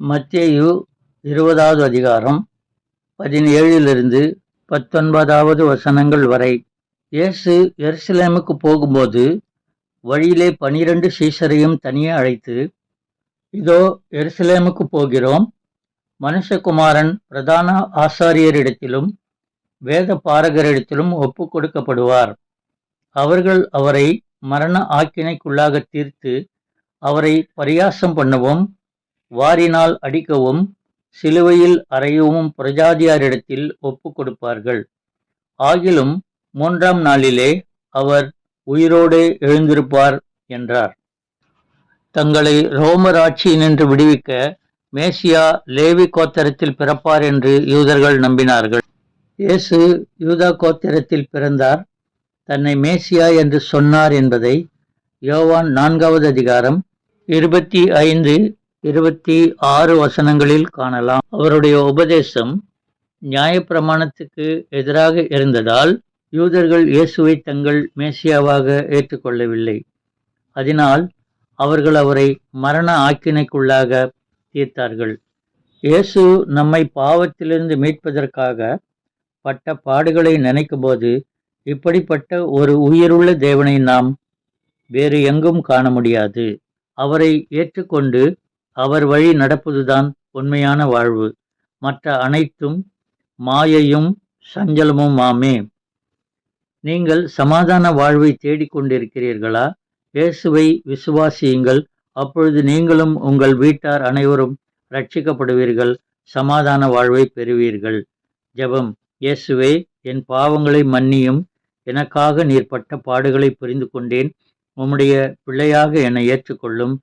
மத்தேயு இருபதாவது அதிகாரம் பதினேழிலிருந்து பத்தொன்பதாவது வசனங்கள் வரை. இயேசு எருசலேமுக்கு போகும்போது வழியிலே பனிரெண்டு சீசரையும் தனியே அழைத்து இதோ எருசலேமுக்கு போகிறோம். மனுஷகுமாரன் பிரதான ஆசாரியரிடத்திலும் வேத பாரகரிடத்திலும் ஒப்பு கொடுக்கப்படுவார். அவர்கள் அவரை மரண ஆக்கினைக்குள்ளாக தீர்த்து அவரை பரியாசம் பண்ணவும். வாரினால் அடிக்கவும் சிலுவையில் அறையவும் பிரஜாதியாரிடத்தில் ஒப்பு கொடுப்பார்கள். ஆகிலும் மூன்றாம் நாளிலே அவர் உயிரோடு எழுந்திருப்பார் என்றார். தங்களை ரோமர் ஆட்சியினின்று விடுவிக்க மேசியா லேவி கோத்தரத்தில் பிறப்பார் என்று யூதர்கள் நம்பினார்கள். இயேசு யூதா கோத்திரத்தில் பிறந்தார். தன்னை மேசியா என்று சொன்னார் என்பதை யோவான் நான்காவது அதிகாரம் இருபத்தி ஐந்து இருபத்தி ஆறு வசனங்களில் காணலாம். அவருடைய உபதேசம் நியாயப்பிரமாணத்துக்கு எதிராக இருந்ததால் யூதர்கள் இயேசுவை தங்கள் மேசியாவாக ஏற்றுக்கொள்ளவில்லை. அதனால் அவர்கள் அவரை மரண ஆக்கினைக்குள்ளாக தீர்த்தார்கள். இயேசு நம்மை பாவத்திலிருந்து மீட்பதற்காக பட்ட பாடுகளை நினைக்கும்போது இப்படிப்பட்ட ஒரு உயிருள்ள தேவனை நாம் வேறு எங்கும் காண முடியாது. அவரை ஏற்றுக்கொண்டு அவர் வழி நடப்பதுதான் உண்மையான வாழ்வு. மற்ற அனைத்தும் மாயையும் சஞ்சலமும் மாமே நீங்கள் சமாதான வாழ்வை தேடிக்கொண்டிருக்கிறீர்களா இயேசுவை விசுவாசியுங்கள். அப்பொழுது நீங்களும் உங்கள் வீட்டார் அனைவரும் ரட்சிக்கப்படுவீர்கள் சமாதான வாழ்வை பெறுவீர்கள். ஜெபம். இயேசுவே என் பாவங்களை மன்னியும். எனக்காக நீர் பட்ட பாடுகளை புரிந்து கொண்டேன் உம்முடைய பிள்ளையாக என்னை ஏற்றுக்கொள்ளும்.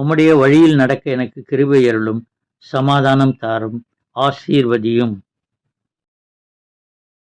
உம்முடைய வழியில் நடக்க எனக்கு கிருபை அருளும் சமாதானம் தாரும் ஆசீர்வதியும்.